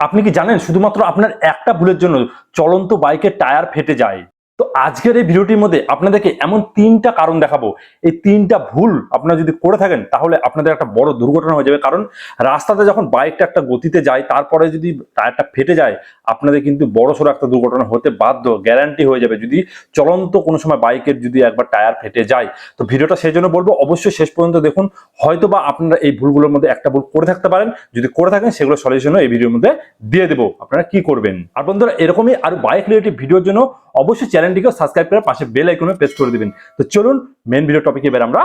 আপনি কি জানেন? শুধুমাত্র আপনার একটা ভুলের জন্য চলন্ত বাইকের টায়ার ফেটে যায়। তো আজকের এই ভিডিওটির মধ্যে আপনাদেরকে এমন তিনটা কারণ দেখাবো। এই তিনটা ভুল আপনারা যদি করে থাকেন, তাহলে আপনাদের একটা বড় দুর্ঘটনা হয়ে যাবে। কারণ রাস্তাতে যখন বাইকটা একটা গতিতে যায়, তারপরে যদি টায়ারটা ফেটে যায়, আপনাদের কিন্তু বড় সড়ো একটা দুর্ঘটনা হতে বাধ্য গ্যারান্টি হয়ে যাবে। যদি চলন্ত কোনো সময় বাইকের যদি একবার টায়ার ফেটে যায়, তো ভিডিওটা সেই জন্য বলব, অবশ্যই শেষ পর্যন্ত দেখুন। হয়তো বা আপনারা এই ভুলগুলোর মধ্যে একটা ভুল করে থাকতে পারেন। যদি করে থাকেন, সেগুলো সলিউশনও এই ভিডিওর মধ্যে দিয়ে দেবো। আপনারা কি করবেন? আর বন্ধুরা, এরকমই আর বাইক রিলেটেড ভিডিওর জন্য অবশ্যই চ্যানেলটিকে সাবস্ক্রাইব করে পাশে বেল আইকনে প্রেস করে দিবেন। তো চলুন মেন ভিডিও টপিকে এবার আমরা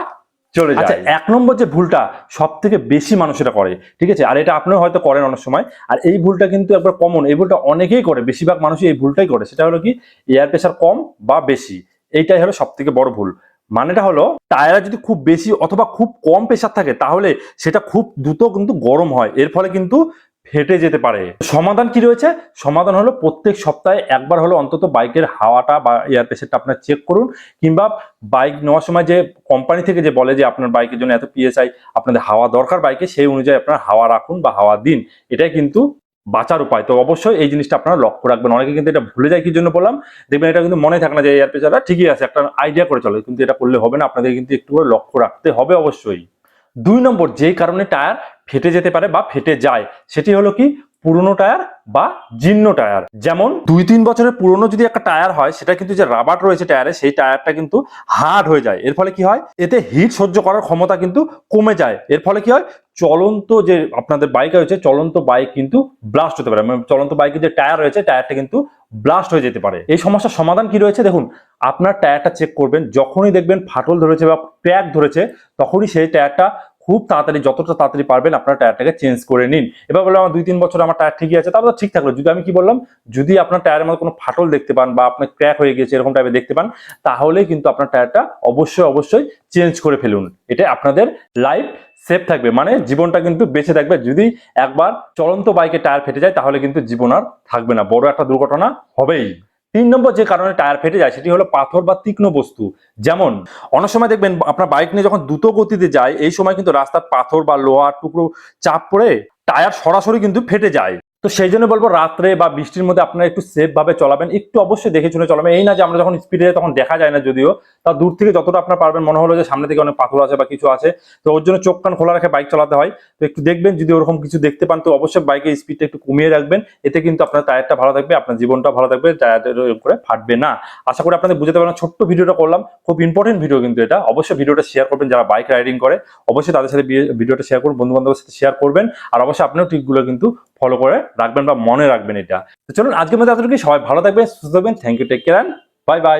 চলে যাই। আচ্ছা এক নম্বর যে ভুলটা সব থেকে বেশি মানুষেরা করে, ঠিক আছে? আর এটা আপনিও হয়তো করেন অনেক সময়। আর এই ভুলটা কিন্তু একবার কমন এই ভুলটা অনেকেই করে, বেশিরভাগ মানুষই এই ভুলটাই করে। সেটা হলো কি? এয়ার প্রেশার কম বা বেশি। এইটাই হলো সব থেকে বড় ভুল। মানেটা হলো, টায়ারে যদি খুব বেশি অথবা খুব কম প্রেশার থাকে, তাহলে সেটা খুব দ্রুত কিন্তু গরম হয়। এর ফলে কিন্তু ফেটে যেতে পারে। সমাধান কি রয়েছে? সমাধান হলো প্রত্যেক সপ্তাহে একবার হলো অন্তত বাইকের হাওয়াটা বা এয়ার প্রেশারটা আপনার চেক করুন কিংবা বাইক নেওয়ার সময় যে কোম্পানি থেকে যে বলে যে আপনার বাইকের জন্য এত পিএসআই আপনাদের হাওয়া দরকার বাইকে, সেই অনুযায়ী আপনার হাওয়া রাখুন বা হাওয়া দিন। এটাই কিন্তু বাঁচার উপায়। তো অবশ্যই এই জিনিসটা আপনারা লক্ষ্য রাখবেন। অনেকে কিন্তু এটা ভুলে যায় কি জন্য বললাম? দেখবেন এটা কিন্তু মনে থাকে না যে এয়ার প্রেশারটা ঠিকই আছে, একটা আইডিয়া করে চলে, কিন্তু এটা করলে হবে না। আপনাদের কিন্তু একটু করে লক্ষ্য রাখতে হবে অবশ্যই। দুই নম্বর যেই কারণে টায়ার ফেটে যেতে পারে বা ফেটে যায়। সেটি হলো কি? পুরনো টায়ার বা জীর্ণ টায়ার। যেমন দুই তিন বছরের পুরনো যদি একটা টায়ার হয়, সেটা কিন্তু যে রাবার রয়েছে টায়ারে, সেই টায়ারটা কিন্তু হার্ড হয়ে যায়। এর ফলে কি হয়? এতে হিট সহ্য করার ক্ষমতা কিন্তু কমে যায়। এর ফলে কি হয়? চলন্ত যে আপনাদের বাইক রয়েছে, চলন্ত বাইক কিন্তু ব্লাস্ট হতে পারে। মানে চলন্ত বাইকের যে টায়ার রয়েছে, টায়ারটা কিন্তু ব্লাস্ট হয়ে যেতে পারে। এই সমস্যার সমাধান কি রয়েছে? দেখুন, আপনার টায়ারটা চেক করবেন। যখনই দেখবেন ফাটল ধরেছে বা ক্র্যাক ধরেছে, তখনই সেই টায়ারটা খুব তাড়াতাড়ি, যতটা তাড়াতাড়ি পারবেন আপনার টায়ারটাকে চেঞ্জ করে নিন। এবার বললাম, আমার দুই, তিন বছর আমার টায়ার ঠিকই আছে। তারপর ঠিক থাকল। যদি আমি কি বললাম, যদি আপনার টায়ারের মধ্যে কোনো ফাটল দেখতে পান বা আপনার ক্র্যাক হয়ে গেছে, এরকম টাইপের দেখতে পান, তাহলে কিন্তু আপনার টায়ারটা অবশ্যই অবশ্যই চেঞ্জ করে ফেলুন। এটা আপনাদের লাইফ সেফ থাকবে। মানে জীবনটা কিন্তু বেঁচে থাকবে। যদি একবার চলন্ত বাইকে টায়ার ফেটে যায়, তাহলে কিন্তু জীবন আর থাকবে না। বড় একটা দুর্ঘটনা হবেই। তিন নম্বর যে কারণে টায়ার ফেটে যায় সেটি হলো পাথর বা তীক্ষ্ণ বস্তু। যেমন, অনেক সময় দেখবেন আপনার বাইক নিয়ে যখন দ্রুত গতিতে যায়, এই সময় কিন্তু রাস্তার পাথর বা লোহার টুকরো চাপ পড়ে টায়ার সরাসরি কিন্তু ফেটে যায়। তো সেই জন্য বলব রাত্রে বা বৃষ্টির মধ্যে আপনারা একটু সেফ ভাবে চলাবেন। একটু অবশ্যই দেখে শুনে চলাবেন। এই না যে আমরা যখন স্পিডে তখন দেখা যায় না যদিও, তা দূর থেকে যতটা আপনার পারবেন, মনে হলো যে সামনে থেকে অনেক পাথর আছে বা কিছু আছে। তো ওর জন্য চোখ কান খোলা রেখে বাইক চালাতে হয়। তো একটু দেখবেন, যদি ওরকম কিছু দেখতে পান, তো অবশ্যই বাইকের স্পিডটা একটু কমিয়ে রাখবেন। এতে কিন্তু আপনার টায়ারটা ভালো থাকবে, আপনার জীবনটা ভালো থাকবে টায়ারের করে ফাটবে না। আশা করি আপনাদের বুঝতে পারবেন ছোট্ট ভিডিওটা করলাম। খুব ইম্পর্টেন্ট ভিডিও কিন্তু এটা। অবশ্যই ভিডিওটা শেয়ার করবেন যারা বাইক রাইডিং করে। অবশ্যই তাদের সাথে ভিডিওটা শেয়ার করুন বন্ধু বান্ধবের সাথে শেয়ার করবেন। আর অবশ্যই আপনিও টিপগুলো কিন্তু ফলো করে রাখবেন বা মনে রাখবেন এটা। তো চলুন, আজকের মধ্যে এতটুকু সবাই ভালো থাকবেন, সুস্থ থাকবেন। Thank you take care bye bye